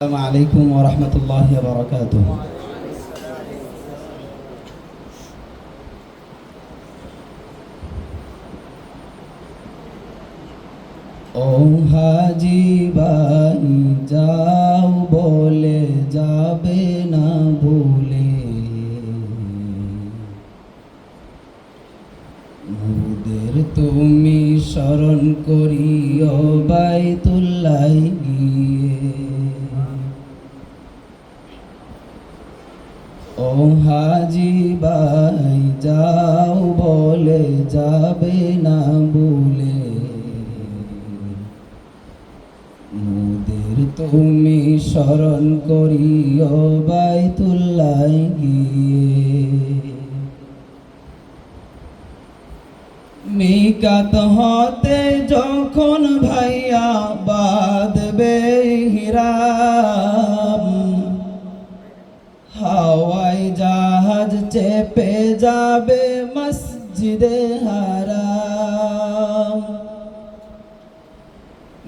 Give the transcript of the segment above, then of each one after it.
السلام عليكم ورحمة الله وبركاته ও হাজি ভাই যাও বলে যাবে না ভুলে মুদের তুমি স্মরণ করিও বাইতুল্লাই গিয়ে ও হাজি যাও বলে যাবে না বলে মুদের তুমি স্মরণ করিও বাইতুল্লাই গিয়ে। মিকাত হতে যখন ভাইয়া চেপে যাবে মসজিদে হারাম।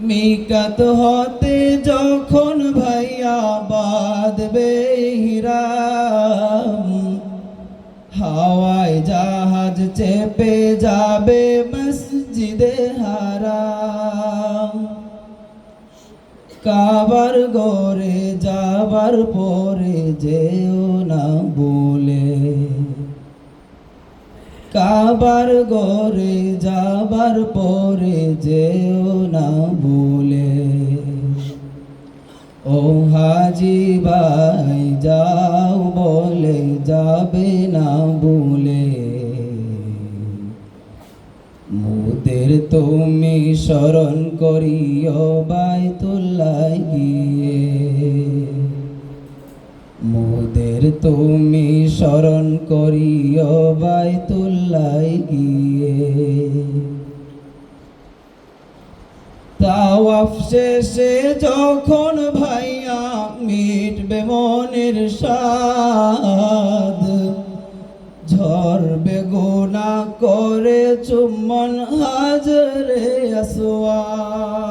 মিকাত হতে যখন ভাইয়া বাঁধবে হিরাম হাওয়াই জাহাজ চেপে যাবে মসজিদে হারাম। কাবার গরে যাবার পরে যেও কাবার গরে যাবার পরে যেও না বলে ও হাজি ভাই, যাও বলে যাবে না বলে মুদের তুমি স্মরণ করিও বাইতুল্লাই গিয়ে। মুদের তুমি স্মরণ করিও বাইতুল্লাই গিয়ে। তাওয়াফ শেষে যখন ভাইয়া মিটবে মনের সাদ ঝরবে গোনা করে চুম্বন হাজরে আসওয়াদ।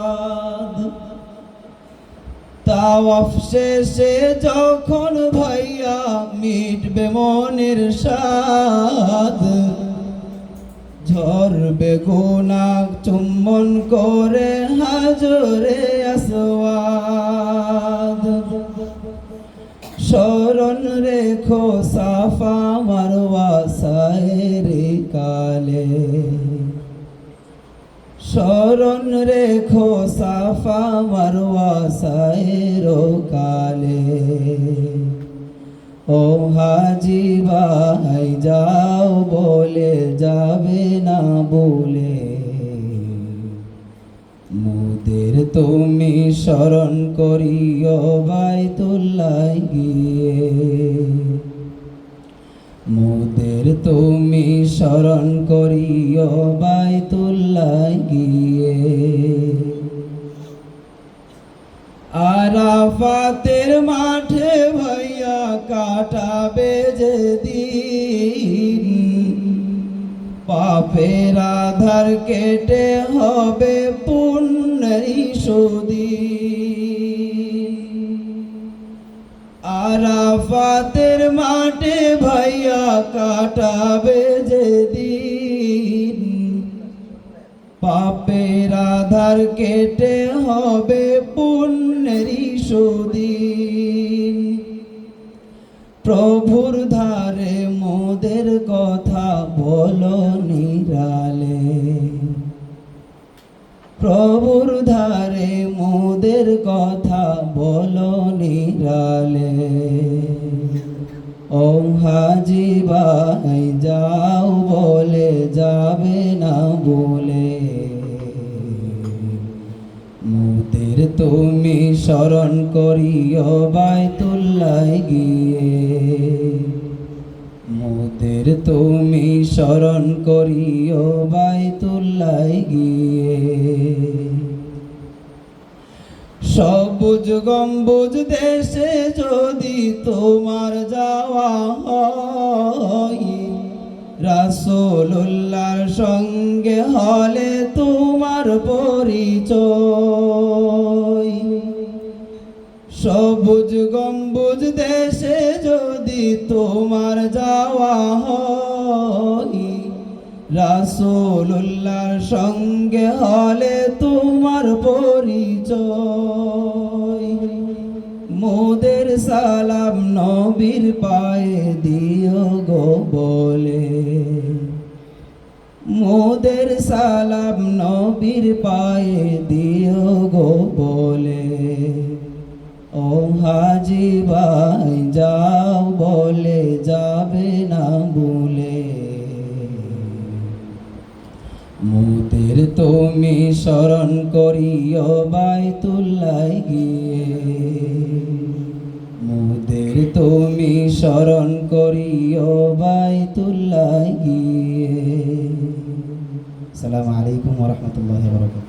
তাওয়াফ শেষে যখন ভাইয়া মিটবে মনের সাদ ঝরবে গোনা চুম্বন করে হাজরে আসওয়াদ। স্মরণ রেখো সাফা মারওয়া সায়েরে কালে। স্মরণ রেখো সাফা মারওয়া সায়েরো কালে। ও হাজি ভাই যাও বলে যাবে না বলে। মুদের তুমি স্মরণ করিও বাইতুল্লাই গিয়ে। মুদের তুমি স্মরণ করিও বাইতুল্লাই গিয়ে। আরাফাতের মাঠে ভাইয়া কাটাবে যে দিন পাপের আধার কেটে হবে পুণ্যের সুদিন। আরাফাতের মাঠে ভাইয়া কাটাবে যে দিন পাপের আধার কেটে হবে পুণ্যের সুদিন। প্রভুর ধারে মোদের কথা বলো নিরালে। প্রভুর ধারে মোদের কথা বলো নিরালে। ও হাজি ভাই যাও বলে যাবে না বলে। মুদের তুমি স্মরণ করিও বাইতুল্লাই গিয়ে। মুদের তুমি স্মরণ করিও বাইতুল্লাই গিয়ে। সবুজ গম্বুজ দেশে যদি তোমার যাওয়া হয় রাসোল্লার সঙ্গে হলে তোমার পরিচয়। সবুজ গম্বুজ দেশে যদি তোমার যাওয়া হয়, রাসূলুল্লাহর সঙ্গে হলে তোমার পরিচয়। সালাম নবীর পায়ে দিও গো বলে। মোদের সালাম নবীর পায়ে দিও গো বলে। ও হাজি ভাই, যাও বলে, যাবে না বলে মোদের তুমি স্মরণ করিও বাইতুল্লাই গিয়ে। তুমি স্মরণ করিও বাই গিয়ে। সালাম আলাইকুম রহমতুল্লাহ বরকাত